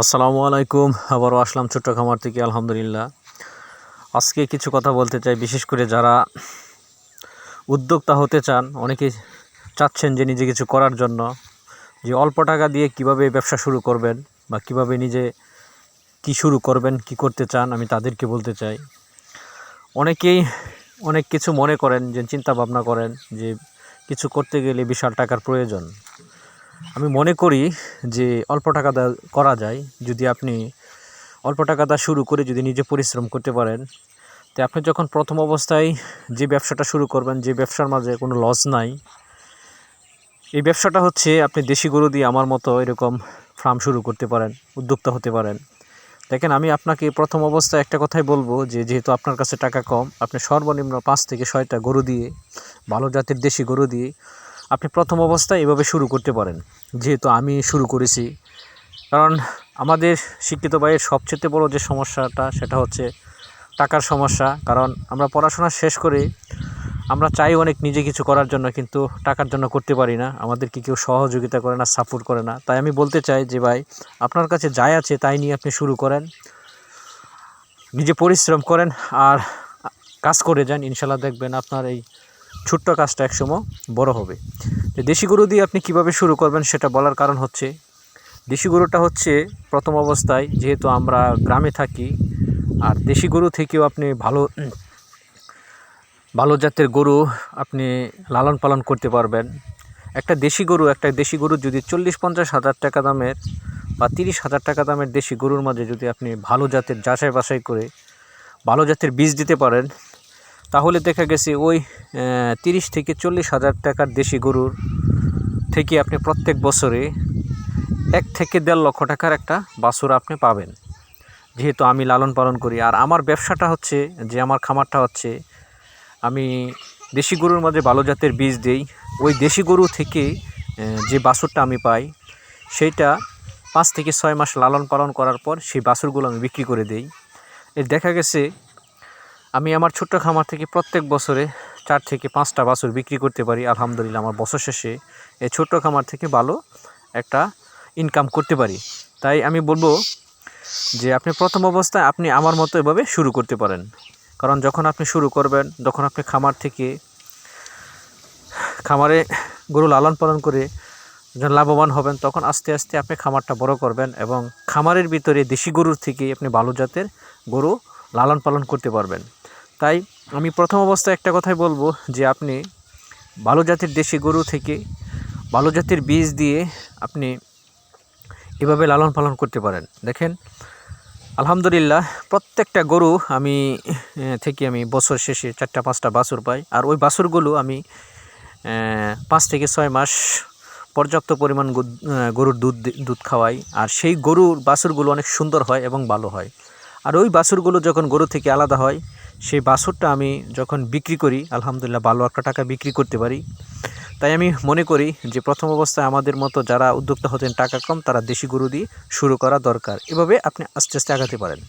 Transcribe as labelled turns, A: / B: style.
A: আসসালামু আলাইকুম। আবারও আসলাম ছোট্ট খামার থেকে, আলহামদুলিল্লাহ। আজকে কিছু কথা বলতে চাই, বিশেষ করে যারা উদ্যোক্তা হতে চান, অনেকেই চাচ্ছেন যে নিজে কিছু করার জন্য, যে অল্প টাকা দিয়ে কীভাবে ব্যবসা শুরু করবেন বা কীভাবে নিজে কি শুরু করবেন, কি করতে চান, আমি তাদেরকে বলতে চাই। অনেকেই অনেক কিছু মনে করেন, যে চিন্তা ভাবনা করেন, যে কিছু করতে গেলে বিশাল টাকার প্রয়োজন। আমি মনে করি যে অল্প টাকা দা করা যায়। যদি আপনি অল্প টাকা দা শুরু করে যদি নিজে পরিশ্রম করতে পারেন, তো আপনি যখন প্রথম অবস্থায় যে ব্যবসাটা শুরু করবেন, যে ব্যবসার মাঝে কোনো লস নাই, এই ব্যবসাটা হচ্ছে আপনি দেশি গরু দিয়ে আমার মতো এরকম ফার্ম শুরু করতে পারেন, উদ্যোক্তা হতে পারেন। দেখেন, আমি আপনাকে প্রথম অবস্থায় একটা কথাই বলব যে, যেহেতু আপনার কাছে টাকা কম, আপনি সর্বনিম্ন পাঁচ থেকে ছয়টা গরু দিয়ে, ভালো জাতের দেশি গরু দিয়ে আপনি প্রথম অবস্থায় এভাবে শুরু করতে পারেন, যেহেতু আমি শুরু করেছি। কারণ আমাদের শিক্ষিত ভাইয়ের সবচেয়ে বড় যে সমস্যাটা, সেটা হচ্ছে টাকার সমস্যা। কারণ আমরা পড়াশোনা শেষ করে আমরা চাই অনেক নিজে কিছু করার জন্য, কিন্তু টাকার জন্য করতে পারি না। আমাদেরকে কেউ সহযোগিতা করে না সাপোর্ট করে না। তাই আমি বলতে চাই যে, ভাই, আপনার কাছে যাই আছে, তাই নিয়ে আপনি শুরু করেন। নিজে পরিশ্রম করেন আর কাজ করে যান। ইনশাল্লাহ দেখবেন আপনার এই ছোট্ট কাজটা একসময় বড় হবে। তো দেশি গরু দিয়ে আপনি কীভাবে শুরু করবেন সেটা বলার কারণ হচ্ছে, দেশি গরুটা হচ্ছে প্রথম অবস্থায় যেহেতু আমরা গ্রামে থাকি, আর দেশি গরু থেকেও আপনি ভালো ভালো জাতের গরু আপনি লালন পালন করতে পারবেন। একটা দেশি গরু, একটা দেশি গরু যদি চল্লিশ, পঞ্চাশ হাজার টাকা দামের বা তিরিশ হাজার টাকা দামের দেশি গরুর মাঝে যদি আপনি ভালো জাতের যাচাই বাছাই করে, ভালো জাতের বীজ দিতে পারেন তাহলে দেখা গেছে ওই তিরিশ থেকে চল্লিশ হাজার টাকার দেশি গরুর থেকে আপনি প্রত্যেক বছরে এক থেকে দেড় লক্ষ টাকার একটা বাছুর আপনি পাবেন। যেহেতু আমি লালন পালন করি, আর আমার ব্যবসাটা হচ্ছে যে আমার খামারটা হচ্ছে, আমি দেশি গরুর মাঝে ভালো জাতের বীজ দেই। ওই দেশি গরু থেকে যে বাছুরটা আমি পাই, সেইটা পাঁচ থেকে ছয় মাস লালন পালন করার পর সেই বাছুরগুলো আমি বিক্রি করে দেই। এর দেখা গেছে আমি আমার ছোট্ট খামার থেকে প্রত্যেক বছরে চার থেকে পাঁচটা বাছুর বিক্রি করতে পারি, আলহামদুলিল্লাহ আমার বছর শেষে এই ছোট্ট খামার থেকে ভালো একটা ইনকাম করতে পারি। তাই আমি বলব যে আপনি প্রথম অবস্থায় আপনি আমার মতো এভাবে শুরু করতে পারেন। কারণ যখন আপনি শুরু করবেন, যখন আপনি খামার থেকে খামারে গরু লালন পালন করে যখন লাভবান হবেন, তখন আস্তে আস্তে আপনি খামারটা বড় করবেন এবং খামারের ভিতরে দেশি গরুর থেকে আপনি ভালো জাতের গরু লালন পালন করতে পারবেন। তাই আমি প্রথম অবস্থায় একটা কথাই বলব যে আপনি ভালো জাতের দেশি গরু থেকে ভালো জাতের বীজ দিয়ে আপনি এভাবে লালন পালন করতে পারেন। দেখেন, আলহামদুলিল্লাহ প্রত্যেকটা গরু আমি থেকে আমি বছর শেষে চারটা, পাঁচটা বাছুর পাই। আর ওই বাছুরগুলো আমি পাঁচ থেকে ছয় মাস পর্যাপ্ত পরিমাণ গরুর দুধ দুধ খাওয়াই। আর সেই গরুর বাছুরগুলো অনেক সুন্দর হয় এবং ভালো হয়। আর ওই বাছুরগুলো যখন গরু থেকে আলাদা হয় সেই বাছুরটা আমি যখন বিক্রি করি, আলহামদুলিল্লাহ ভালো একটা টাকা বিক্রি করতে পারি। তাই আমি মনে করি যে প্রথম অবস্থায় আমাদের মতো যারা উদ্যোক্তা হতেন টাকা কম, তারা দেশি গরু দিয়ে শুরু করা দরকার। এভাবে আপনি আস্তে আস্তে আগাতে পারেন।